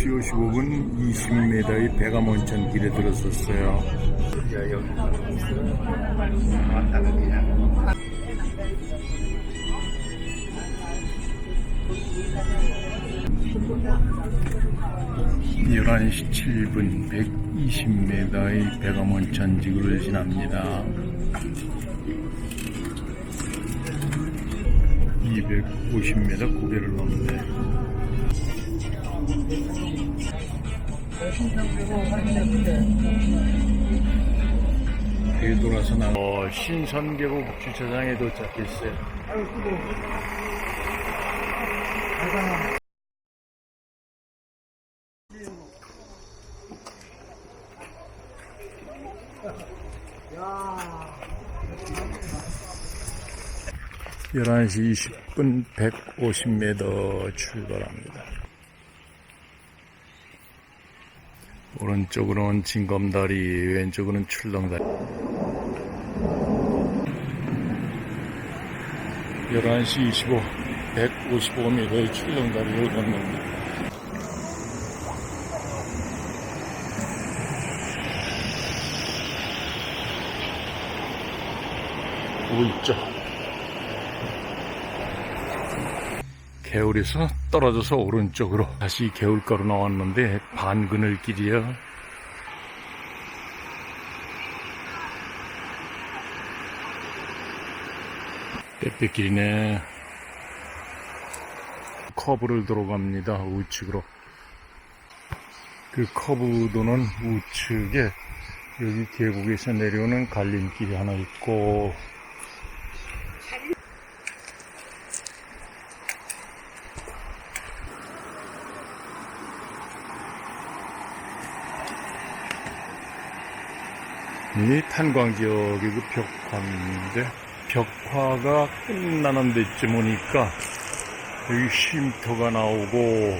10시 55분 20m의 배가몬천 길에 그냥 11시 7분 120m의 배가몬천 지구를 지납니다. 250m 고개를 넘네. 되돌아서 나 어, 신선계곡 주차장에 도착했어요. 열한 시 20분 150m 출발합니다. 오른쪽으로는 진검다리, 왼쪽으로는 출렁다리. 11시 25, 155m의 출렁다리를 건넙니다. 울적. 개울에서 떨어져서 오른쪽으로 다시 개울가로 나왔는데 반그늘 길이요. 빽빽길이네. 커브를 들어갑니다. 우측으로. 그 커브 도는 우측에 여기 계곡에서 내려오는 갈림길이 하나 있고 이 탄광지역의 그 벽화인데 벽화가 끝나는 데쯤 오니까 여기 쉼터가 나오고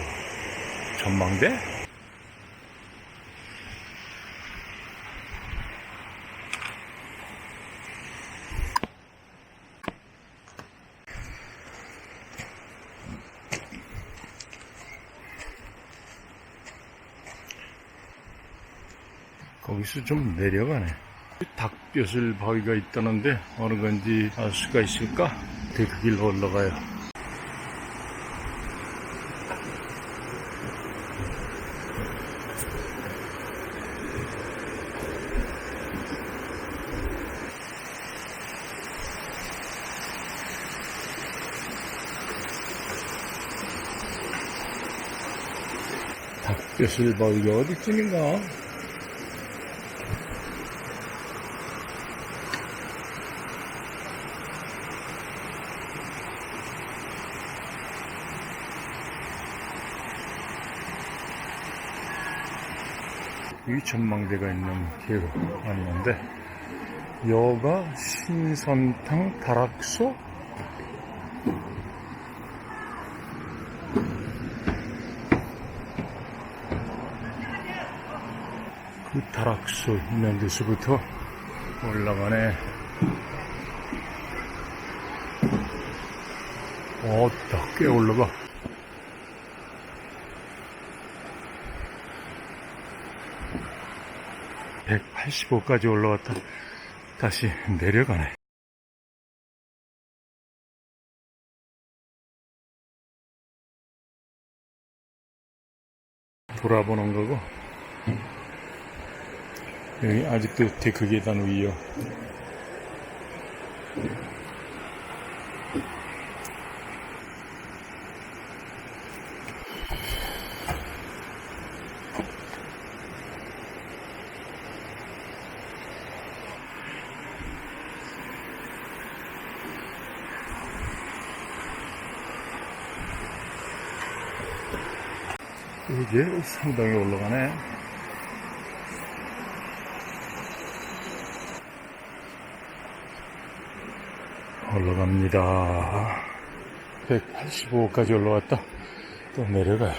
전망대? 거기서 좀 내려가네. 닭뼈슬 바위가 있다는데 어느 건지 알 수가 있을까? 그 길로 올라가요. 닭뼈슬 바위가 어디쯤인가? 전망대가 있는 계곡 왔는데 여가 신선탕 다락소? 그 다락소 있는 데서부터 올라가네. 어따 꽤 올라가 185까지 올라왔다 다시 내려가네. 돌아보는 거고 여기 아직도 데크 계단 위요. 이게 상당히 올라가네. 올라갑니다. 185까지 올라왔다. 또 내려가요.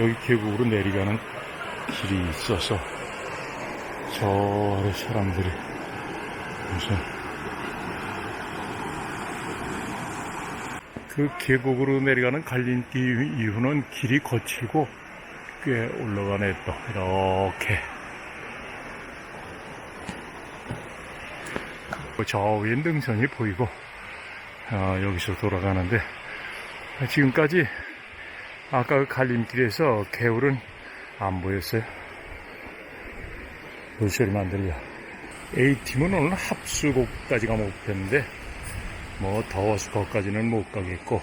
여기 계곡으로 내려가는 길이 있어서 저 아래 사람들이 우선 그 계곡으로 내려가는 갈림길 이후는 길이 거칠고 꽤 올라가네 또 이렇게 저 위에 능선이 보이고 아, 여기서 돌아가는데 지금까지 아까 그 갈림길에서 개울은 안 보였어요. 물 소리만 들려. A팀은 오늘 합수곡까지가 목표인데 뭐 더워서 거기까지는 못 가겠고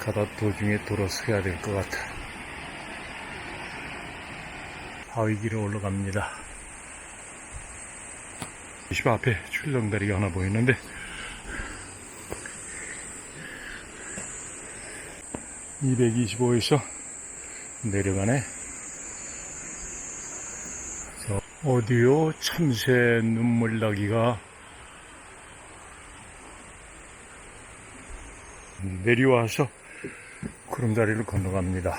가다 도중에 돌아서야 될 것 같아. 바위길에 올라갑니다. 집 앞에 출렁다리가 하나 보이는데 (225에서) 내려가네 저 어디요? 참새 눈물 나기가. 내려와서 구름다리를 건너갑니다.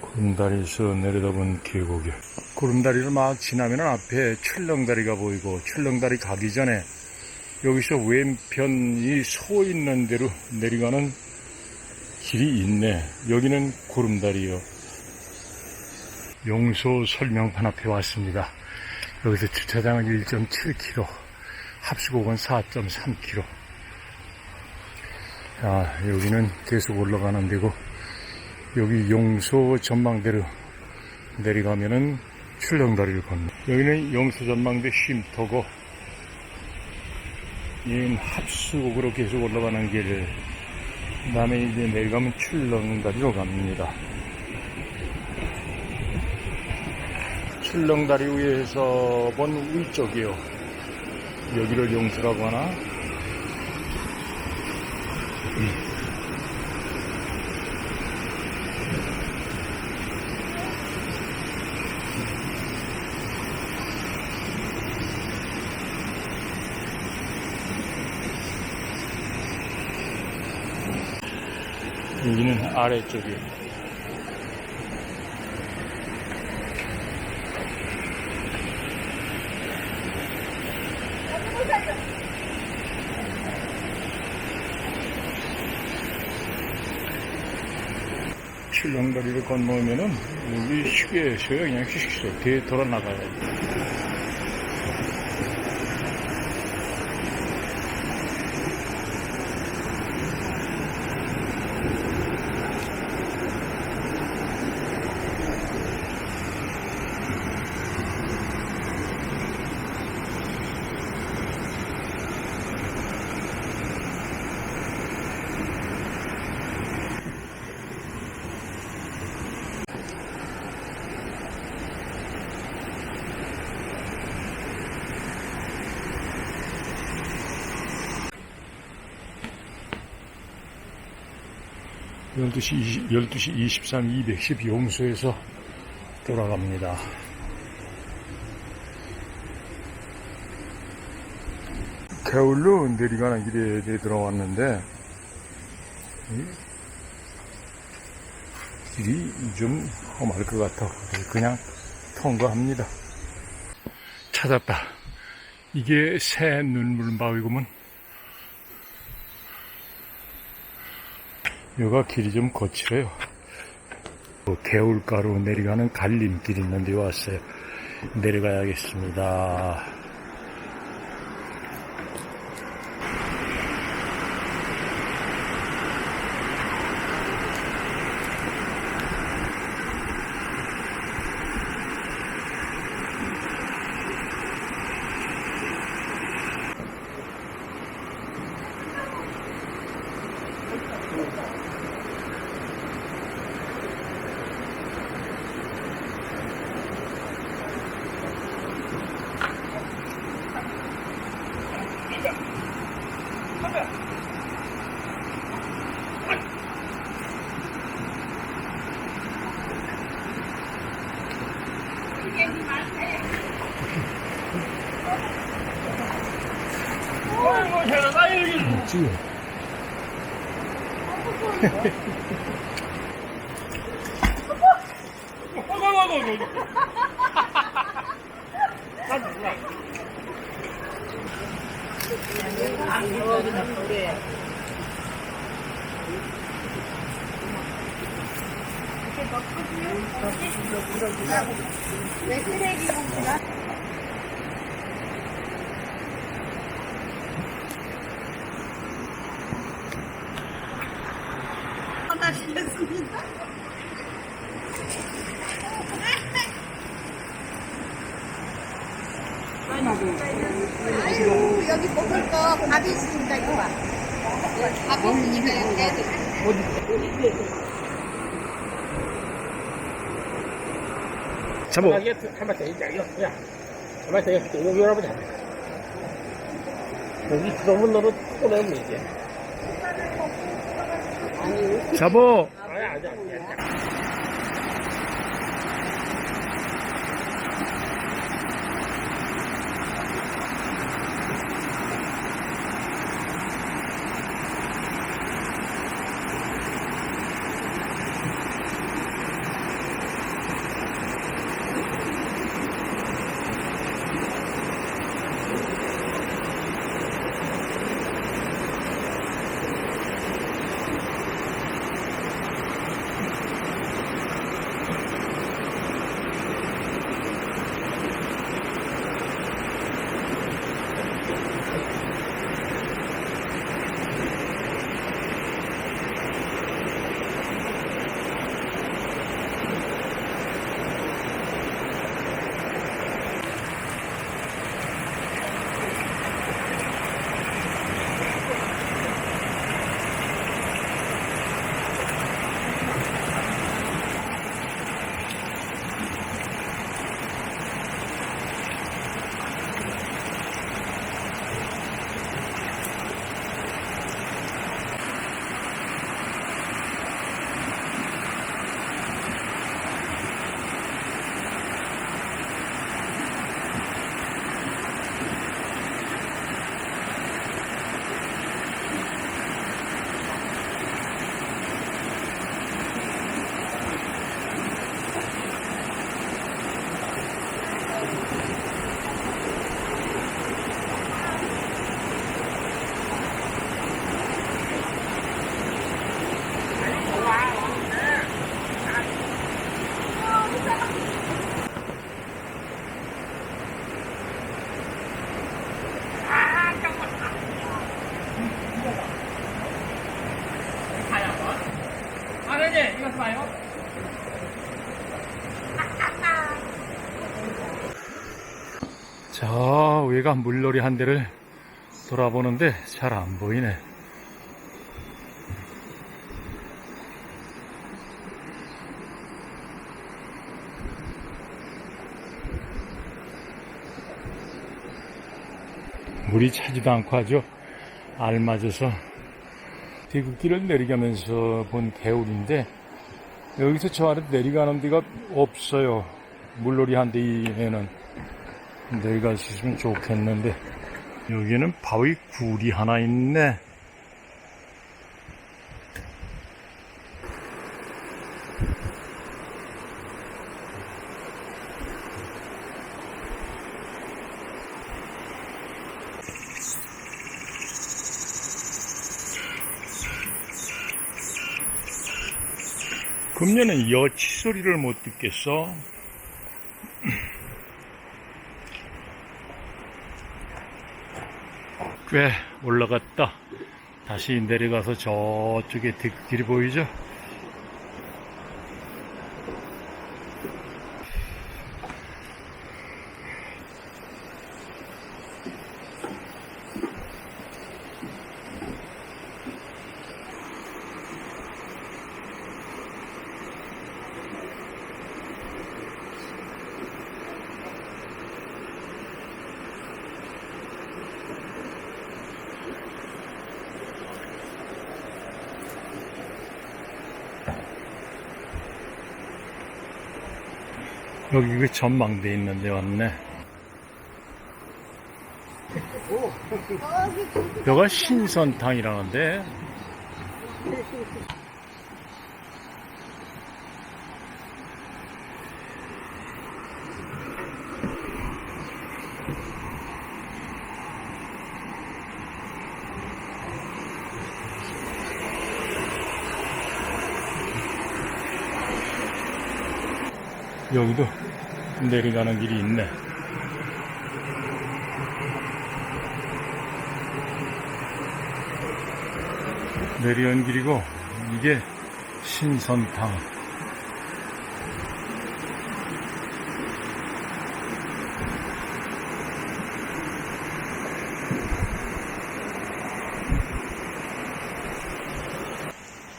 구름다리에서 내려다본 계곡이 구름다리를 막 지나면 앞에 출렁다리가 보이고 출렁다리 가기 전에 여기서 왼편이 소 있는 대로 내려가는 길이 있네. 여기는 구름다리요. 용소 설명판 앞에 왔습니다. 여기서 주차장은 1.7km, 합수곡은 4.3km. 아, 여기는 계속 올라가는 데고, 여기 용소 전망대로 내려가면은 출렁다리를 건너. 여기는 용소 전망대 쉼터고, 이 합수곡으로 계속 올라가는 길, 그 다음에 이제 내려가면 출렁다리로 갑니다. 출렁다리 위에서 본 위쪽이요. 여기를 용수라고 하나? 여기는 아래쪽이에요. 출렁다리를 건너면은 여기 휴게소요 그냥 휴식소 뒤에 돌아나가요. 12시, 20, 12시 23, 210 용수에서 돌아갑니다. 겨울로 내리가는 길에 들어왔는데 길이 좀 험할 것 같아 그냥 통과합니다. 찾았다. 이게 새 눈물바위구먼. 여가 길이 좀 거칠어요. 뭐 개울가로 내려가는 갈림길 있는데 왔어요. 내려가야겠습니다. 아이고, 잘한다, 여기. 멋지요. 왜 쓰레기 봉투가? 밥이 있으니까 이거 봐. 밥이 있으니까 내도. 잡어. 아, 이게 한번 더 이제 이거 야, 한번 더 이거 열어보자. 여기 들어오면 너도 꺼내면 이제. 잡어. 아니 아니. 아니 저 위가 물놀이 한 대를 돌아보는데 잘 안 보이네. 물이 차지도 않고 하죠. 알맞아서 대국길을 내려가면서 본 개울인데 여기서 저 아래 내려가는 데가 없어요. 물놀이 한 대에는 내려갈 수 있으면 좋겠는데 여기는 바위 굴이 하나 있네. 금년엔 여치 소리를 못 듣겠어. 꽤 올라갔다. 다시 내려가서 저쪽에 뒷길이 보이죠? 여기 그 전망대 있는데 왔네. 여가 신선탕이라는데. 여기도 내려가는 길이 있네. 내려온 길이고 이게 신선탕.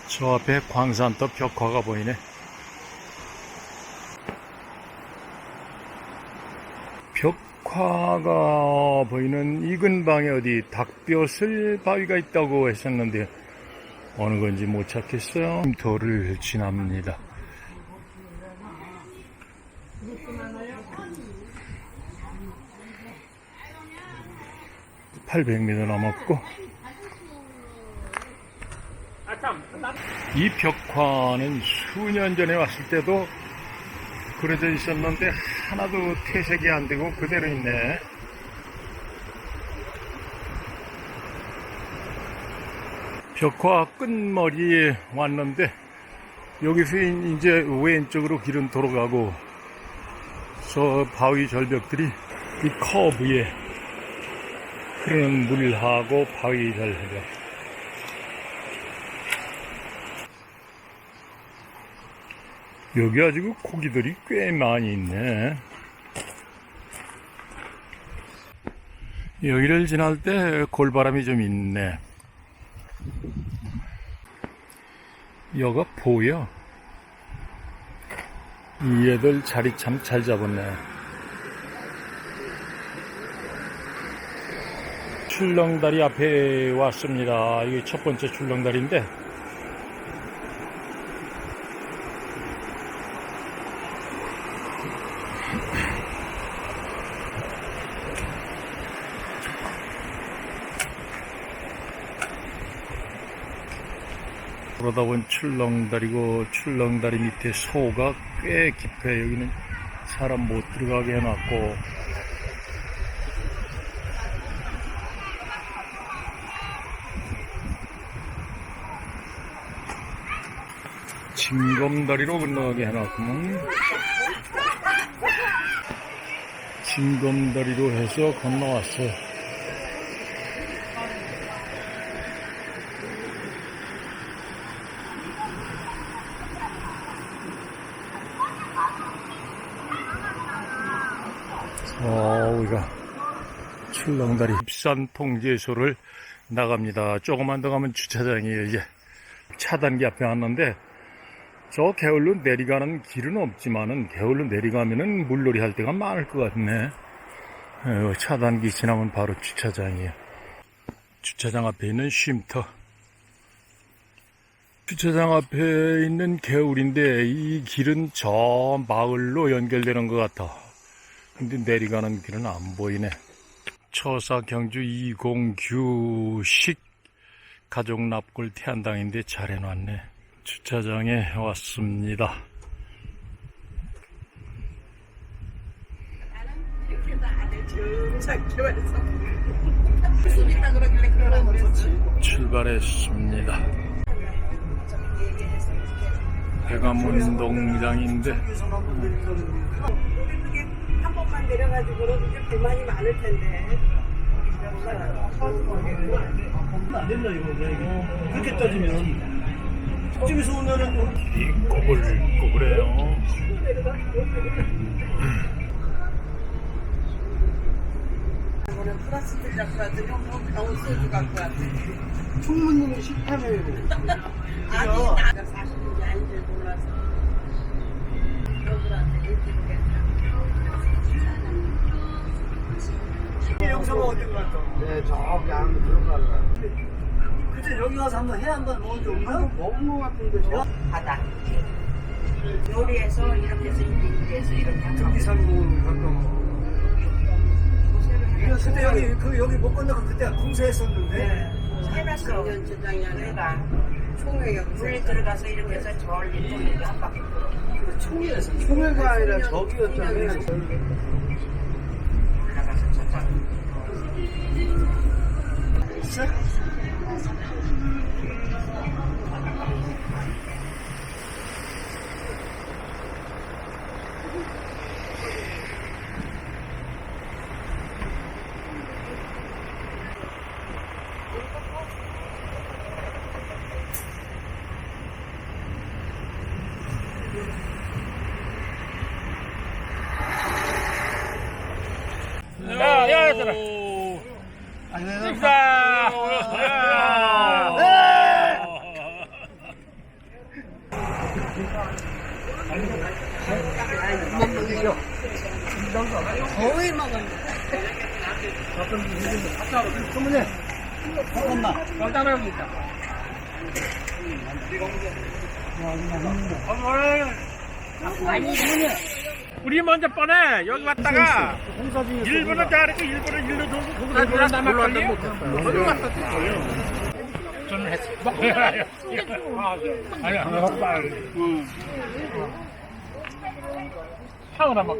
저 앞에 광산도 벽화가 보이네. 벽화가 보이는 이 근방에 어디 닭뼈슬 바위가 있다고 했었는데 어느 건지 못 찾겠어요. 도를 지납니다. (800m) 남았고 이 벽화는 수년 전에 왔을 때도 그려져 있었는데 하나도 퇴색이 안 되고 그대로 있네. 벽화 끝머리에 왔는데 여기서 이제 왼쪽으로 길은 돌아가고 저 바위 절벽들이 이 커브에 흐르는 물하고 바위 절벽 여기 아주 고기들이 꽤 많이 있네. 여기를 지날 때 골바람이 좀 있네. 여가 보여. 이 애들 자리 참 잘 잡았네. 출렁다리 앞에 왔습니다. 이게 첫 번째 출렁다리인데, 보니 출렁다리고 출렁다리 밑에 소가 꽤 깊어요. 여기는 사람 못 들어가게 해놨고 징검다리로 건너가게 해놨구만. 징검다리로 해서 건너왔어요. 어, 우리가 출렁다리 입산 통제소를 나갑니다. 조금만 더 가면 주차장이에요, 이제. 차단기 앞에 왔는데, 저 게을로 내려가는 길은 없지만은, 게을로 내려가면은 물놀이 할 데가 많을 것 같네. 어, 차단기 지나면 바로 주차장이에요. 주차장 앞에 있는 쉼터. 주차장 앞에 있는 개울인데, 이 길은 저 마을로 연결되는 것 같아. 근데 내려가는 길은 안 보이네. 처사 경주 209식 가족 납골 태안당인데 잘 해놨네. 주차장에 왔습니다. 출발했습니다. 배가문 농장인데 한 번만 내려가지고 그게 불만이 많을 텐데. 안 된다 이거 이거 그렇게 따지면 저쪽에서 오면은 이 꼬불꼬불해요. 이거는 플라스틱 잡고 왔더니 뭐 병소주 갖고 왔더니 총무님이 식탐을 아니 나가 사실인지 아닌지 몰라서 여러분한테 얘기 를 영서가 어디 갔다 네, 저기 안으로 들어갈라. 그때 여기 가서 한번 해 한번 먹은 적 없나? 먹은 것 같은데, 저. 바다. 요리해서 이렇게 해서 이렇게 해서 이렇게 하고 등기상공 갔다 이거. 그때 여기 그 여기 못 건너가 그때 공사했었는데. 해놨어 연주장이 아니라 총회역 물에 들어가서 이렇게 해서 저리 돌리고 한 바퀴 총회에서 총회가 아니라 저기였잖아요. 있어? 야, 야, 얘들아. 찍자. 거의 먹었네. 잠깐만. 있다. 우리 먼저 뻔해. 여기 왔다가 일본은 자르고 일본은 일로 돌고 거기서 돌아 거기 왔었지 저는 했어. 아니 안 먹다 향을 한번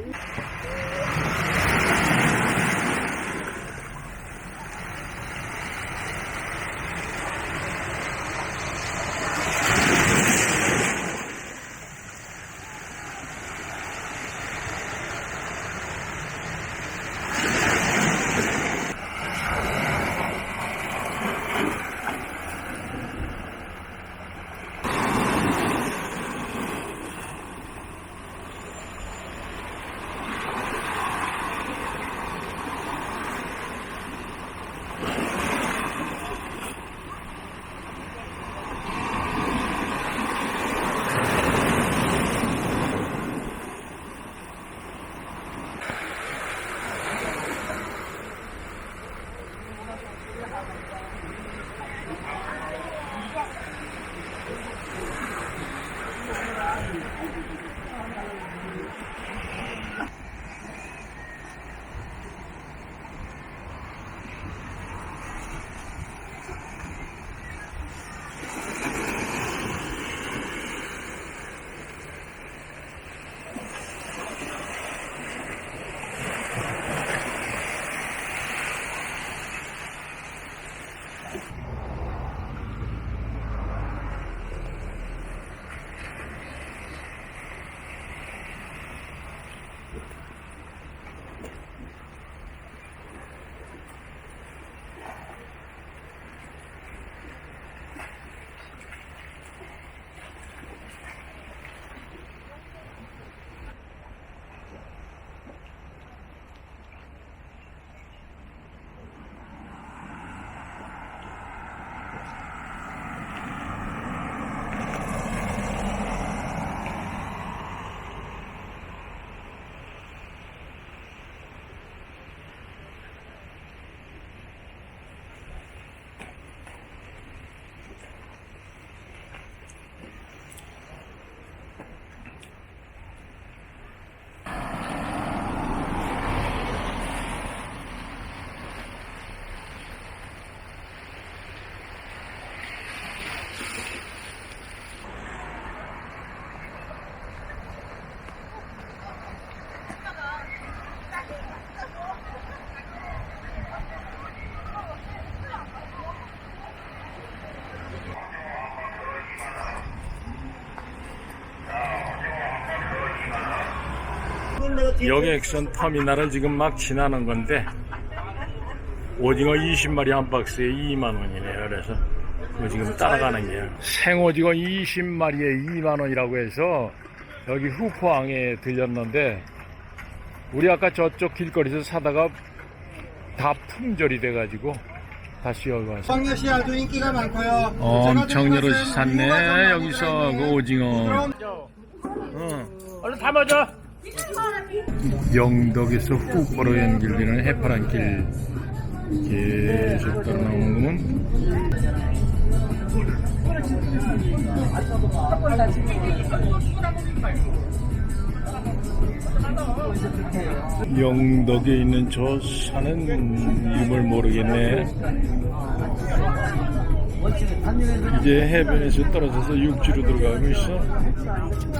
영액선 터미널을 지금 막 지나는 건데 오징어 20마리 한 박스에 2만 원이네요. 그래서 그거 지금 따라가는 게요. 생오징어 20마리에 2만 원이라고 해서 여기 후포항에 들렸는데 우리 아까 저쪽 길거리에서 사다가 다 품절이 돼가지고 다시 여기 와서 성녀시 아주 인기가 많고요. 엄청 여럿이 샀네 여기서 그 오징어 얼른 담아줘. 영덕에서 후포로 연결되는 해파란 길 계속 따라 나오는 영덕에 있는 저 산은 이름을 모르겠네. 이제 해변에서 떨어져서 육지로 들어가고 있어.